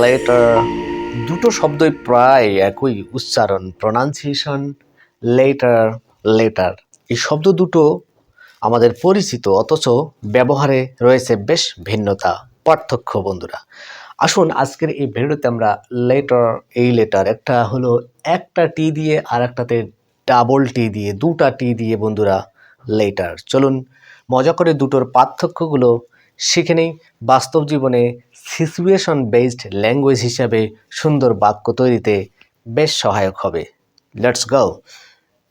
Letter দুটো শব্দই প্রায় একই উচ্চারণ প্রনাউন্সিয়েশন লেটার লেটার এই শব্দ দুটো আমাদের পরিচিত, অথচ ব্যবহারে রয়েছে বেশ ভিন্নতা, পার্থক্য বন্ধুরা। আসুন আজকের এই ভিডিওতে আমরা লেটার এই লেটার একটা হলো একটা টি দিয়ে আর একটাতে ডাবল টি দিয়ে, দুটা টি দিয়ে বন্ধুরা লেটার চলুন মজা করে দুটোর পার্থক্যগুলো শিখে বাস্তব জীবনে সিচুয়েশন বেসড ল্যাঙ্গুয়েজ হিসাবে সুন্দর বাক্য তৈরিতে বেশ সহায়ক হবে। লেটস গো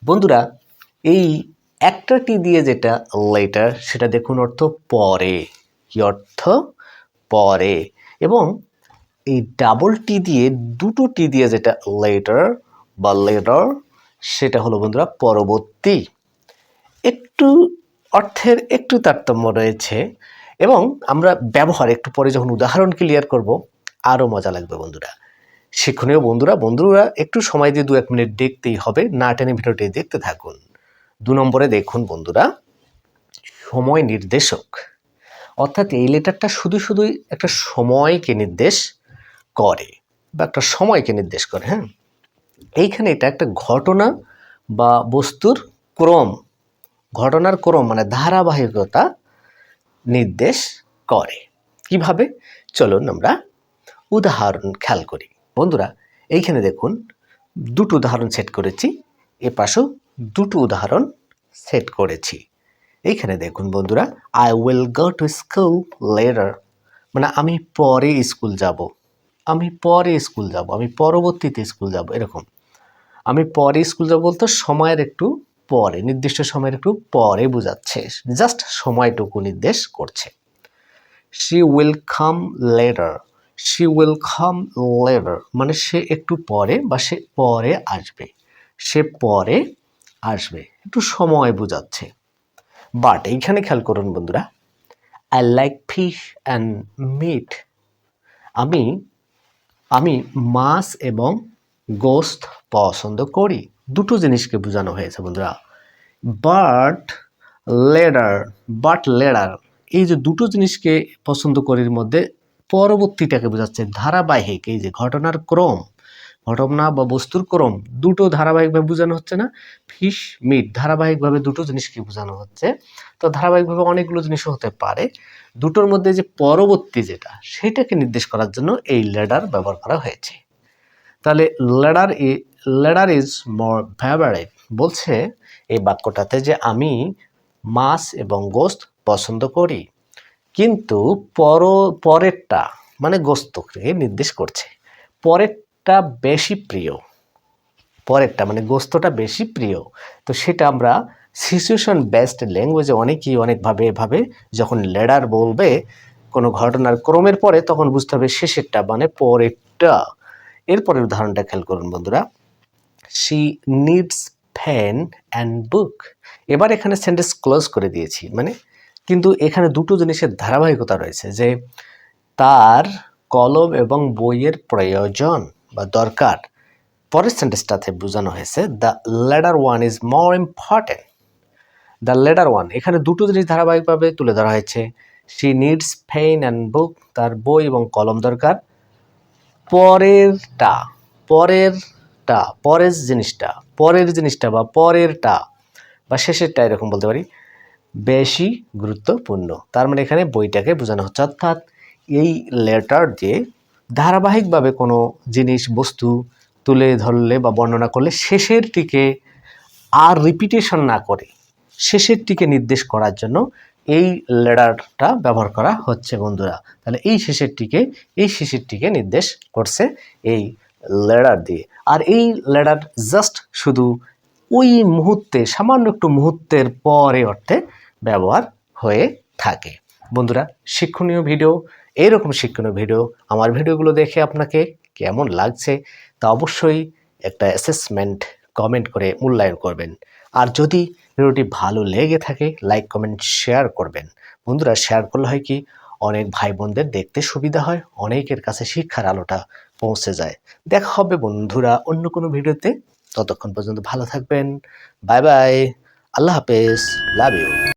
বন্ধুরা, এই একটা টি দিয়ে যেটা লেটার সেটা দেখুন অর্থ পরে। কি অর্থ? পরে। এবং এই ডাবল টি দিয়ে, দুটো টি দিয়ে যেটা লেটার বা লেটার সেটা হলো বন্ধুরা পরবর্তী। একটু অর্থের একটু তারতম্য রয়েছে। এবং আমরা ব্যবহার, একটু পরে যখন উদাহরণ ক্লিয়ার করব আরও মজা লাগবে বন্ধুরা। শিক্ষণীয় বন্ধুরা বন্ধুরা, একটু সময় দিয়ে দু এক মিনিট দেখতেই হবে, না টেনে ভিডিওটি দেখতে থাকুন। দু নম্বরে দেখুন বন্ধুরা, সময় নির্দেশক। অর্থাৎ এই লেটারটা শুধু শুধুই একটা সময়কে নির্দেশ করে, বা একটা সময়কে নির্দেশ করে হ্যাঁ? এইখানে এটা একটা ঘটনা বা বস্তুর ক্রম, ঘটনার ক্রম মানে ধারাবাহিকতা নির্দেশ করে। কীভাবে? চলুন আমরা উদাহরণ খেয়াল করি। বন্ধুরা, এইখানে দেখুন, দুটো উদাহরণ সেট করেছি, এ পাশেও দুটো উদাহরণ সেট করেছি। এইখানে দেখুন বন্ধুরা I will go to school later মানে আমি পরে স্কুল যাব। আমি পরে স্কুল যাব। আমি পরবর্তীতে স্কুল যাব। এরকম। আমি পরে স্কুল যাব বলতে সময়ের একটু পরে, নির্দিষ্ট সময়ের একটু পরে বোঝাচ্ছে। জাস্ট সময়টুকু নির্দেশ করছে। She will come later she will come later মানে সে একটু পরে বা সে পরে আসবে। সে পরে আসবে। একটু সময় বোঝাচ্ছে। বাট এইখানে খেয়াল করুন বন্ধুরা। I like fish and meat আমি আমি মাছ এবং গোস্ত পছন্দ করি। দুটো জিনিসকে বোঝানো হয়েছে বন্ধুরা। বাট লেডার বাট লেডার, এই যে দুটো জিনিসকে পছন্দ করির মধ্যে পরবর্তীটাকে বোঝাচ্ছে ধারাবাহিক। এই যে ঘটনার ক্রম, ঘটনা বা বস্তুর ক্রম, দুটো ধারাবাহিকভাবে বোঝানো হচ্ছে না, ফিশ, মিট, ধারাবাহিকভাবে দুটো জিনিসকে বোঝানো হচ্ছে। তো ধারাবাহিকভাবে অনেকগুলো জিনিসও হতে পারে। দুটোর মধ্যে যে পরবর্তী যেটা, সেটাকে নির্দেশ করার জন্য এই লেডার ব্যবহার করা হয়েছে। তাহলে লেডার ই লেডার ইজ মোর ফেভারিট। বলছে এই বাক্যটাতে যে আমি মাছ এবং গোস্ত পছন্দ করি, কিন্তু পর, পরেরটা মানে গোস্তকে নির্দেশ করছে। পরেরটা বেশি প্রিয়। পরেরটা মানে গোস্তটা বেশি প্রিয়। তো সেটা আমরা সিচুয়েশন বেসড ল্যাঙ্গুয়েজে অনেকেই অনেকভাবে এভাবে যখন লেডার বলবে, কোনো ঘটনার ক্রমের পরে তখন বুঝতে হবে শেষেরটা মানে পরেরটা। এরপরের উদাহরণটা খেয়াল করুন বন্ধুরা। She needs fan and book এবার এখানে সেন্টেন্স ক্লোজ করে দিয়েছি। মানে কিন্তু এখানে দুটো জিনিসের ধারাবাহিকতা রয়েছে যে তার কলম এবং বইয়ের প্রয়োজন বা দরকার। পরের সেন্টেন্সটাতে বোঝানো হয়েছে the latter one is more important the latter one এখানে দুটো জিনিস ধারাবাহিকভাবে তুলে ধরা হয়েছে। She needs pen and book তার বই এবং কলম দরকার। পরেরটা পরেরটা পরের জিনিসটা পরের জিনিসটা বা পরেরটা বা শেষেরটা এরকম বলতে পারি, বেশি গুরুত্বপূর্ণ। তার মানে এখানে বইটাকে বোঝানো হচ্ছে, অর্থাৎ এই লেটার দিয়ে ধারাবাহিকভাবে কোনো জিনিস, বস্তু তুলে ধরলে বা বর্ণনা করলে শেষেরটিকে আর রিপিটেশন না করে শেষেরটিকে নির্দেশ করার জন্য এই লেডারটা ব্যবহার করা হচ্ছে বন্ধুরা। তাহলে এই শেষেরটিকে এই শেষেরটিকে নির্দেশ করছে এই লেডার দিয়ে। আর এই লেডার জাস্ট শুধু ওই মুহূর্তে, সামান্য একটু মুহূর্তের পরে অর্থে ব্যবহার হয়ে থাকে। বন্ধুরা, শিক্ষণীয় ভিডিও এইরকম শিক্ষণীয় ভিডিও আমার ভিডিওগুলো দেখে আপনাকে কেমন লাগছে তা অবশ্যই একটা অ্যাসেসমেন্ট কমেন্ট করে মূল্যায়ন করবেন। আর যদি ভিডিওটি ভালো লেগে থাকে লাইক কমেন্ট শেয়ার করবেন। বন্ধুরা শেয়ার করলে হয় কি, অনেক ভাই বোনদের দেখতে সুবিধা হয়, অনেকের কাছে শিক্ষার আলোটা পৌঁছে যায়। দেখা হবে বন্ধুরা অন্য কোনো ভিডিওতে। ততক্ষণ পর্যন্ত ভালো থাকবেন। Bye bye. আল্লাহ হাফেজ। Love you